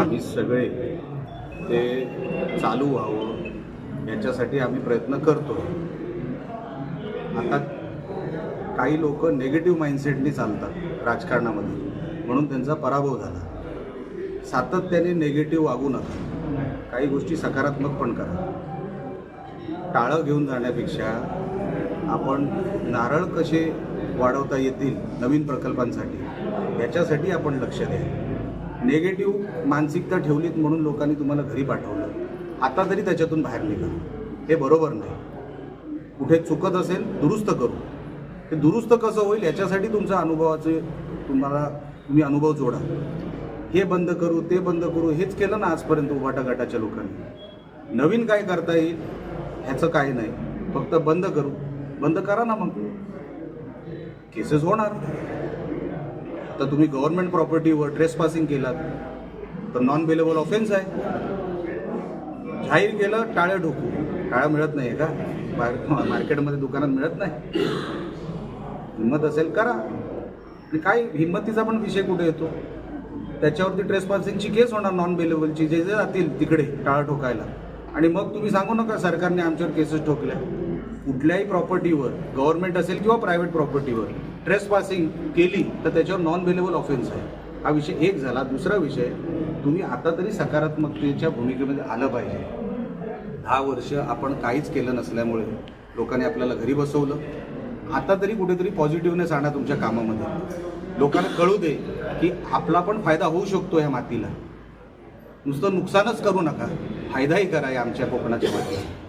आम्ही सगळे ते चालू व्हावं याच्यासाठी आम्ही प्रयत्न करतो. आता काही लोक नेगेटिव्ह माइंडसेटनी चालतात राजकारणामध्ये म्हणून त्यांचा पराभव झाला. सातत्याने नेगेटिव्ह वागू नका. काही गोष्टी सकारात्मक पण करा. टाळं घेऊन जाण्यापेक्षा आपण नारळ कसे वाढवता येतील नवीन प्रकल्पांसाठी याच्यासाठी आपण लक्ष द्या. नेगेटिव्ह मानसिकता ठेवलीत म्हणून लोकांनी तुम्हाला घरी पाठवलं. आता तरी त्याच्यातून बाहेर निघा. हे बरोबर नाही. कुठे चुकत असेल दुरुस्त करू. ते दुरुस्त कसं होईल याच्यासाठी तुमच्या अनुभवाचे तुम्हाला तुम्ही अनुभव जोडा. हे बंद करू ते बंद करू हेच केलं ना आजपर्यंत उभाटा गटाच्या लोकांनी. नवीन काय करता येईल ह्याचं काही नाही. फक्त बंद करू. बंद करा ना मग. केसेस होणार. तर तुम्ही गव्हर्नमेंट प्रॉपर्टीवर ट्रेस पासिंग केलात तर नॉन बेलेबल ऑफेन्स आहे. जाहीर केलं टाळ्या ठोकू. टाळ्या मिळत नाही का? बाहेर मार्केटमध्ये दुकानात मिळत नाही. हिंमत असेल करा. आणि काय हिंमतीचा पण विषय कुठे येतो? त्याच्यावरती ट्रेस पासिंगची केस होणार नॉन बेलेबलची जे जे जातील तिकडे टाळा ठोकायला. आणि मग तुम्ही सांगू नका सरकारने आमच्यावर केसेस ठोकल्या. कुठल्याही प्रॉपर्टीवर गव्हर्नमेंट असेल किंवा प्रायव्हेट प्रॉपर्टीवर ट्रेस पासिंग केली तर त्याच्यावर नॉन अवेलेबल ऑफेन्स आहे. हा विषय एक झाला. दुसरा विषय तुम्ही आता तरी सकारात्मकतेच्या भूमिकेमध्ये आलं पाहिजे. दहा वर्ष आपण काहीच केलं नसल्यामुळे लोकांनी आपल्याला घरी बसवलं. आता तरी कुठेतरी पॉझिटिव्हनेस आणा तुमच्या कामामध्ये. लोकांना कळू दे की आपला पण फायदा होऊ शकतो या मातीला. नुसतं नुकसानच करू नका. फायदाही करा या आमच्या कोकणाच्या मातीला.